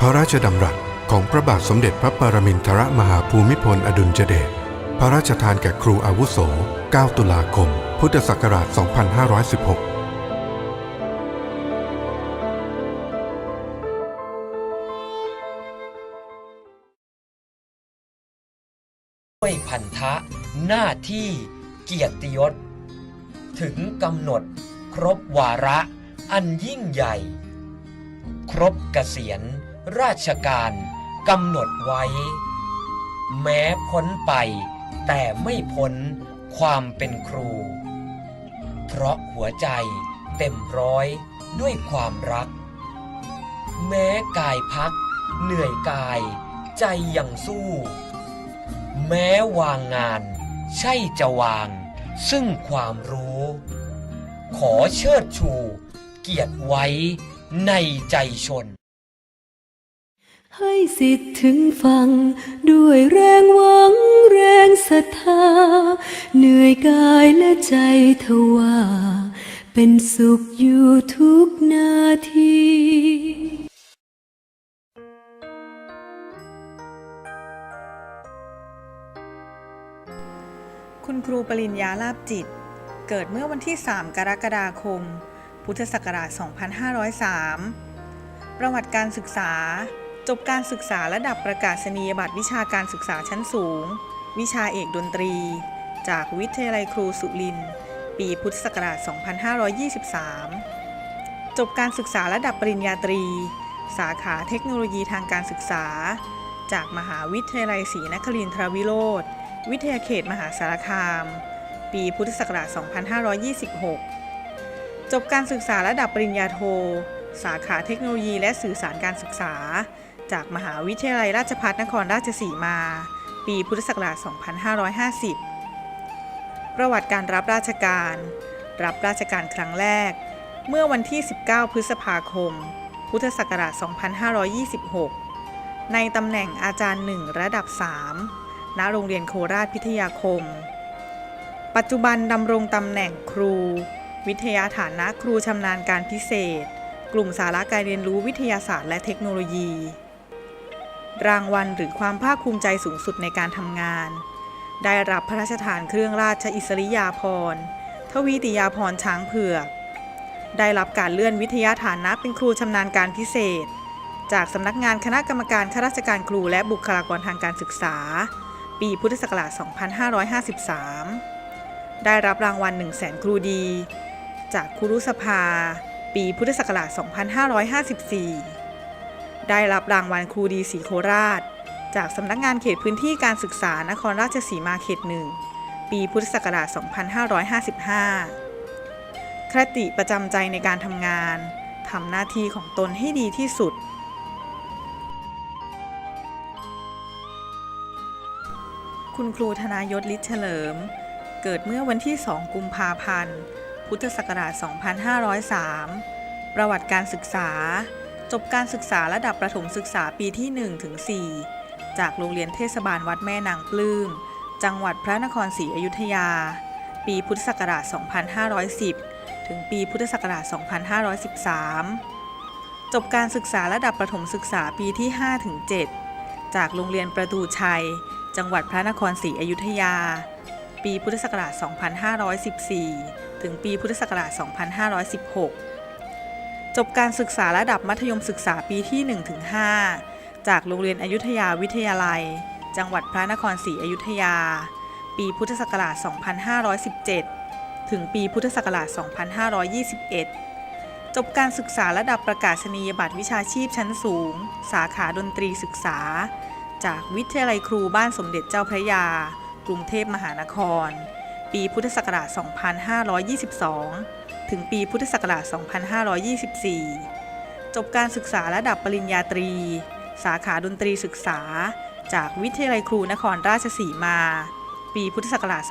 พระราชดำรัสของพระบาทสมเด็จพระปรมินทรมหาภูมิพลอดุลยเดช พระราชทานแก่ครูอาวุโส 9 ตุลาคม พุทธศักราช 2516ด้วยพันธะหน้าที่เกียรติยศ ถึงกำหนดครบวาระอันยิ่งใหญ่ ครบเกษียณ ราชการกำหนดไว้ แม้พ้นไป แต่ไม่พ้นความเป็นครู เพราะหัวใจเต็มร้อยด้วยความรัก แม้กายพัก เหนื่อยกายใจยังสู้ แม้วางงาน ใช่จะวาง ซึ่งความรู้ ขอเชิดชู เกียรติไว้ในใจชน ให้สิทธิ์ถึงฟัง ด้วยแรงหวังแรงศรัทธา เหนื่อยกายและใจทว่าเป็นสุขอยู่ทุกนาทีคุณครูปริญญาลาบจิต เกิดเมื่อวันที่ 3 กรกฎาคม พุทธศักราช 2503 ประวัติการศึกษา จบการศึกษาระดับประกาศนียบัตรวิชาการศึกษาชั้นสูง วิชาเอกดนตรี จากวิทยาลัยครูสุริน ปีพุทธศักราช 2523 จบการศึกษาระดับปริญญาตรี สาขาเทคโนโลยีทางการศึกษา จากมหาวิทยาลัยศรีนครินทรวิโรธ วิทยาเขตมหาสารคาม ปีพุทธศักราช 2526 จบการศึกษาระดับปริญญาโท สาขาเทคโนโลยีและสื่อสารการศึกษา จากมหาวิทยาลัยราชภัฏนครราชสีมา ปีพุทธศักราช 2550 ประวัติการรับราชการ รับราชการครั้งแรก เมื่อวันที่ 19 พฤษภาคม พุทธศักราช 2526 ในตำแหน่งอาจารย์หนึ่งระดับ 3 ณ โรงเรียนโคราชพิทยาคม ปัจจุบันดำรงตำแหน่งครู วิทยาฐานะครูชำนาญการพิเศษ กลุ่มสาระการเรียนรู้วิทยาศาสตร์และเทคโนโลยี รางวัลหรือความภาคภูมิใจสูงสุดในการทำงาน ได้รับพระราชทานเครื่องราชอิสริยาภรณ์ทวีติยาภรณ์ช้างเผือก ได้รับการเลื่อนวิทยาฐานะเป็นครูชำนาญการพิเศษ จากสำนักงานคณะกรรมการข้าราชการครูและบุคลากรทางการศึกษา ปีพุทธศักราช 2553 ได้รับรางวัล 1 0 0 0 0แครูดี จากครูรุสภา ปีพุทธศักราช 2554 ได้รับรางวัลครูดีสีโคราช จากสำนักงานเขตพื้นที่การศึกษานครราชสีมาเขตหนึ่งปีพุทธศักราช 2555 คติประจำใจในการทำงานทำหน้าที่ของตนให้ดีที่สุด คุณครูธนายศฤทธิ์เฉลิม เกิดเมื่อวันที่ 2 กุมภาพันธ์ พุทธศักราช 2503 ประวัติการศึกษา จบการศึกษาระดับประถมศึกษาปีที่1ถึง4จากโรงเรียนเทศบาลวัดแม่นางปลื้ม จังหวัดพระนครศรีอยุธยา ปีพุทธศักราช 2510 ถึงปีพุทธศักราช 2513 จบการศึกษาระดับประถมศึกษาปีที่5ถึง7จากโรงเรียนประตูชัย จังหวัดพระนครศรีอยุธยา ปีพุทธศักราช 2514 ถึงปีพุทธศักราช 2516 จบการศึกษาระดับมัธยมศึกษาปีที่ 1-5 จากโรงเรียนอยุธยาวิทยาลัย จังหวัดพระนครศรีอยุธยา ปีพุทธศักราช 2517 ถึงปีพุทธศักราช 2521 จบการศึกษาระดับประกาศนียบัตรวิชาชีพชั้นสูง สาขาดนตรีศึกษา จากวิทยาลัยครูบ้านสมเด็จเจ้าพระยา กรุงเทพมหานคร ปีพุทธศักราช 2522 ถึงปีพุทธศักราช 2524 จบการศึกษาระดับปริญญาตรี สาขาดนตรีศึกษา จากวิทยาลัยครูนครราชสีมา ปีพุทธศักราช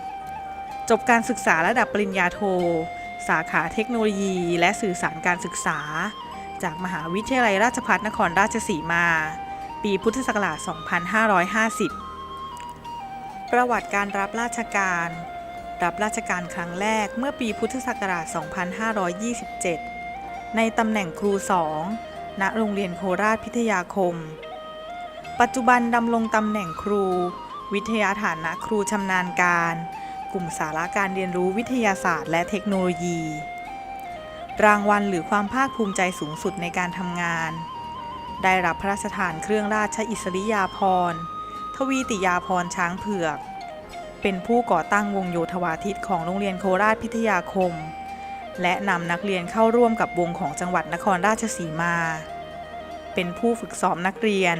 2530 จบการศึกษาระดับปริญญาโท สาขาเทคโนโลยีและสื่อสารการศึกษา จากมหาวิทยาลัยราชภัฏนครราชสีมา ปีพุทธศักราช 2550 ประวัติการรับราชการ รับราชการครั้งแรกเมื่อปีพุทธศักราช 2527 ในตำแหน่งครูสองณโรงเรียนโคราชพิทยาคม ปัจจุบันดำรงตำแหน่งครู วิทยาฐานะครูชำนาญการ กลุ่มสาระการเรียนรู้วิทยาศาสตร์และเทคโนโลยี รางวัลหรือความภาคภูมิใจสูงสุดในการทำงาน ได้รับพระราชทานเครื่องราชอิสริยาภรณ์ ทวีติยาภรณ์ช้างเผือก เป็นผู้ก่อตั้งวงโยธวาทิตของโรงเรียนโคราชพิทยาคม และนำนักเรียนเข้าร่วมกับวงของจังหวัดนครราชสีมา เป็นผู้ฝึกซ้อมนักเรียน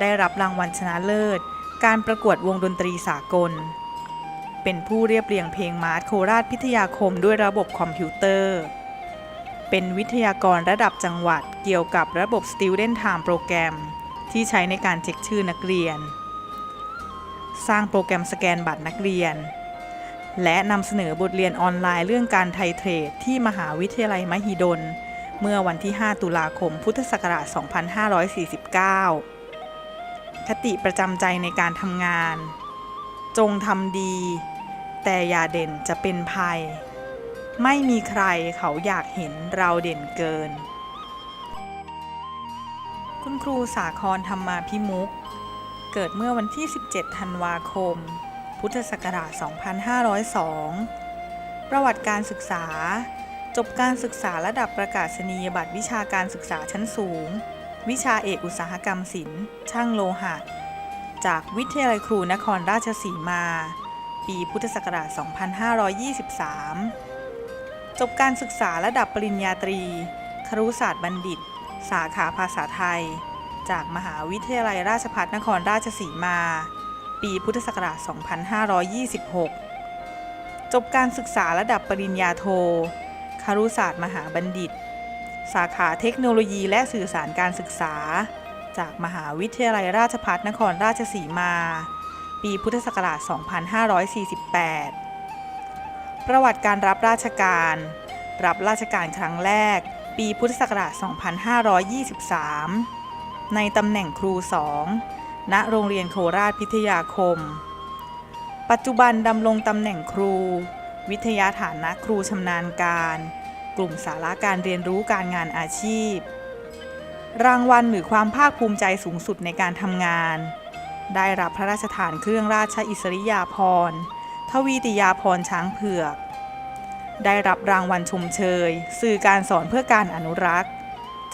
ได้รับรางวัลชนะเลิศ การประกวดวงดนตรีสากล เป็นผู้เรียบเรียงเพลงมาร์ชโคราชพิทยาคมด้วยระบบคอมพิวเตอร์ เป็นวิทยากรระดับจังหวัดเกี่ยวกับระบบ Student Time โปรแกรมที่ใช้ในการเช็คชื่อนักเรียน สร้างโปรแกรมสแกนบัตรนักเรียน และนำเสนอบทเรียนออนไลน์เรื่องการไทยเทรดที่มหาวิทยาลัยมหิดล เมื่อวันที่ 5 ตุลาคม พุทธศักราช 2549 คติประจำใจในการทำงาน จงทำดี แต่อย่าเด่นจะเป็นภัย ไม่มีใครเขาอยากเห็นเราเด่นเกิน คุณครูสาครธรรมาพิมุก เกิดเมื่อวันที่ 17 ธันวาคม พุทธศักราช 2502 ประวัติการศึกษา จบการศึกษาระดับประกาศนียบัตรวิชาการศึกษาชั้นสูง วิชาเอกอุตสาหกรรมศิลป์ ช่างโลหะ จากวิทยาลัยครูนครราชสีมา ปีพุทธศักราช 2523 จบการศึกษาระดับปริญญาตรี ครุศาสตร์บัณฑิต สาขาภาษาไทย จากมหาวิทยาลัยราชภัฏนครราชสีมา ปีพุทธศักราช 2526 จบการศึกษาระดับปริญญาโท ครุศาสตร์มหาบัณฑิต สาขาเทคโนโลยีและสื่อสารการศึกษา จากมหาวิทยาลัยราชภัฏนครราชสีมา ปีพุทธศักราช 2548 ประวัติการรับราชการ รับราชการครั้งแรกปีพุทธศักราช 2523 ในตำแหน่งครูสองณโรงเรียนโคราชพิทยาคม ปัจจุบันดำรงตำแหน่งครู วิทยาฐานะครูชำนาญการ กลุ่มสาระการเรียนรู้การงานอาชีพ รางวัลหรือความภาคภูมิใจสูงสุดในการทำงาน ได้รับพระราชทานเครื่องราชอิสริยาภรณ์ ทวีติยาภรณ์ช้างเผือก ได้รับรางวัลชมเชย สื่อการสอนเพื่อการอนุรักษ์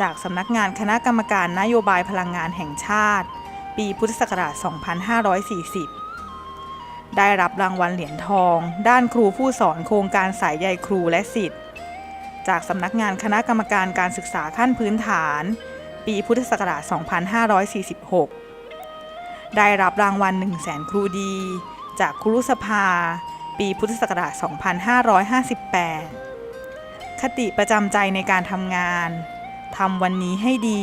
จากสำนักงานคณะกรรมการนโยบายพลังงานแห่งชาติ ปีพุทธศักราช 2540 ได้รับรางวัลเหรียญทอง ด้านครูผู้สอนโครงการสายใยครูและสิทธิ์ จากสำนักงานคณะกรรมการการศึกษาขั้นพื้นฐาน ปีพุทธศักราช 2546 ได้รับรางวัล 1 0 0 0 0แสนครูดี จากครุสภา ปีพุทธศักราช 2558คติประจำใจในการทำงาน ทำวันนี้ให้ดี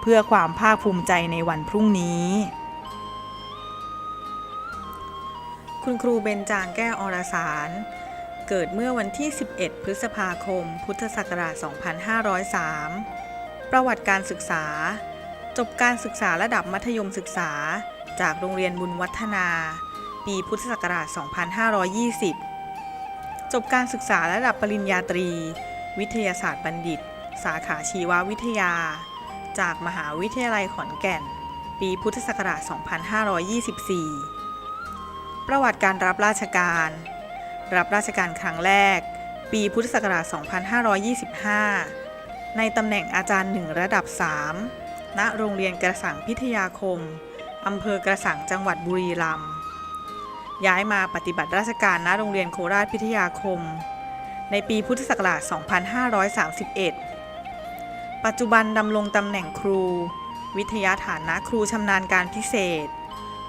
เพื่อความภาคภูมิใจในวันพรุ่งนี้ คุณครูเบญจางแก้วอรสาร เกิดเมื่อวันที่ 11 พฤษภาคม พุทธศักราช 2503 ประวัติการศึกษา จบการศึกษาระดับมัธยมศึกษา จากโรงเรียนบุญวัฒนา ปีพุทธศักราช 2520 จบการศึกษาระดับปริญญาตรี วิทยาศาสตร์บัณฑิต สาขาชีววิทยา จากมหาวิทยาลัยขอนแก่น ปีพุทธศักราช 2524 ประวัติการรับราชการ รับราชการครั้งแรก ปีพุทธศักราช 2525 ในตำแหน่งอาจารย์หนึ่งระดับ 3 ณ โรงเรียนกระสังพิทยาคม อำเภอกระสังจังหวัดบุรีรัมย์ ย้ายมาปฏิบัติราชการณ โรงเรียนโคราชพิทยาคมในปีพุทธศักราช 2531 ปัจจุบันดำรงตำแหน่งครู วิทยาฐานะครูชำนาญการพิเศษ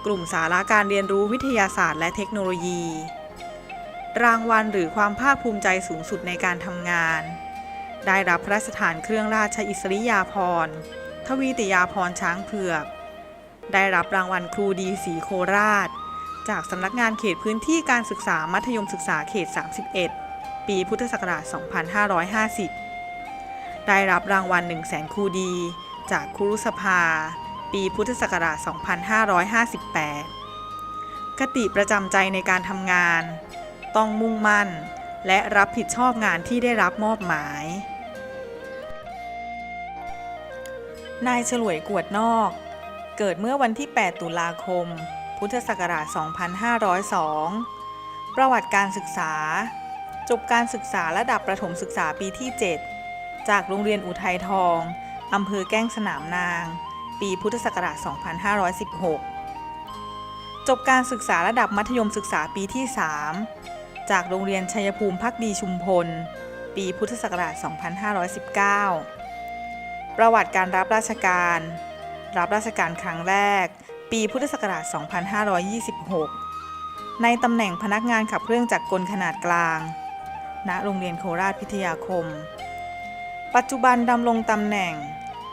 กลุ่มสาระการเรียนรู้วิทยาศาสตร์และเทคโนโลยี รางวัลหรือความภาคภูมิใจสูงสุดในการทำงาน ได้รับพระราชทานเครื่องราชอิสริยาภรณ์ทวีติยาภรณ์ช้างเผือก ได้รับรางวัลครูดีสีโคราช จากสำนักงานเขตพื้นที่การศึกษามัธยมศึกษาเขต 31 ปีพุทธศักราช 2550 ได้รับรางวัล 1 0 0 0 0แสนคูดี จากครูสภา ปีพุทธศักราช 2558 คติประจำใจในการทำงาน ต้องมุ่งมั่น และรับผิดชอบงานที่ได้รับมอบหมาย นายฉลวยกวดนอก เกิดเมื่อวันที่ 8 ตุลาคม พุทธศักราช 2502 ประวัติการศึกษา จบการศึกษาระดับประถมศึกษาปีที่ 7 จากโรงเรียนอุทัยทองอำเภอแก้งสนามนาง ปีพุทธศักราช 2516 จบการศึกษาระดับมัธยมศึกษาปีที่ 3 จากโรงเรียนชัยภูมิพักดีชุมพล ปีพุทธศักราช 2519 ประวัติการรับราชการ รับราชการครั้งแรก ปีพุทธศักราช 2526 ในตำแหน่งพนักงานขับเครื่องจักรกลขนาดกลาง ณ โรงเรียนโคราชพิทยาคม ปัจจุบันดำรงตำแหน่ง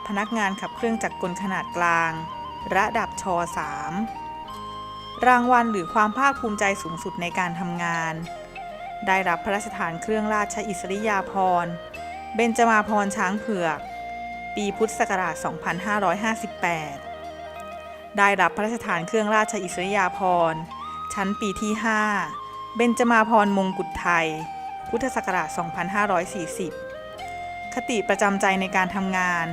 พนักงานขับเครื่องจักรกลขนาดกลาง ระดับช .3 รางวัลหรือความภาคภูมิใจสูงสุดในการทำงาน ได้รับพระราชทานเครื่องราชอิสริยาภรณ์เบญจมาภรณ์ช้างเผือก ปีพุทธศักราช 2558 ได้รับพระราชทานเครื่องราชอิสริยาภรณ์ชั้นปีที่ 5 เบญจมาภรณ์มงกุฎไทย พุทธศักราช 2540 คติประจำใจในการทำงาน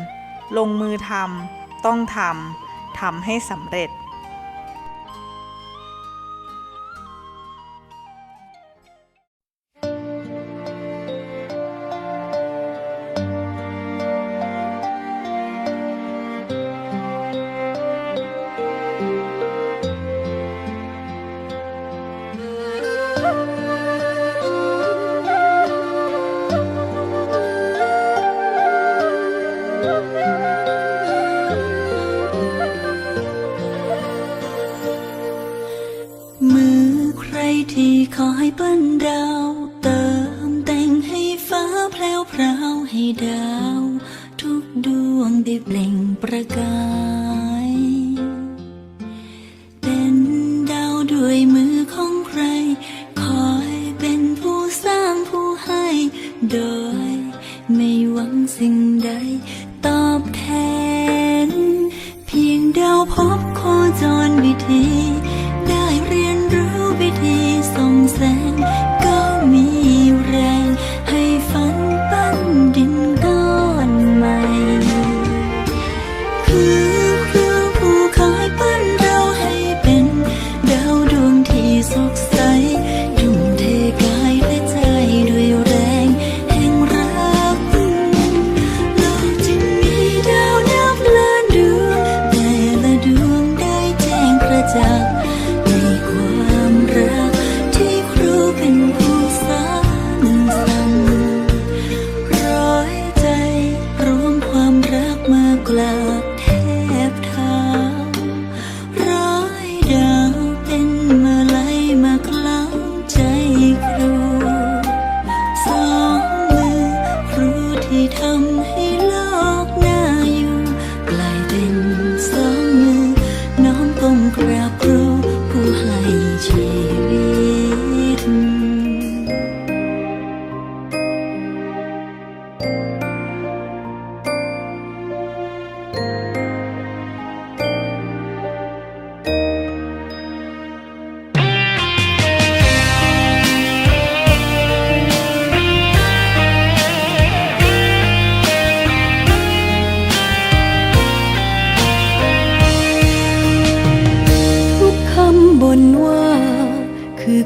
ลงมือทำต้องทำทำให้สำเร็จ ให้ดาว ทุกดวงได้เปล่งประกาย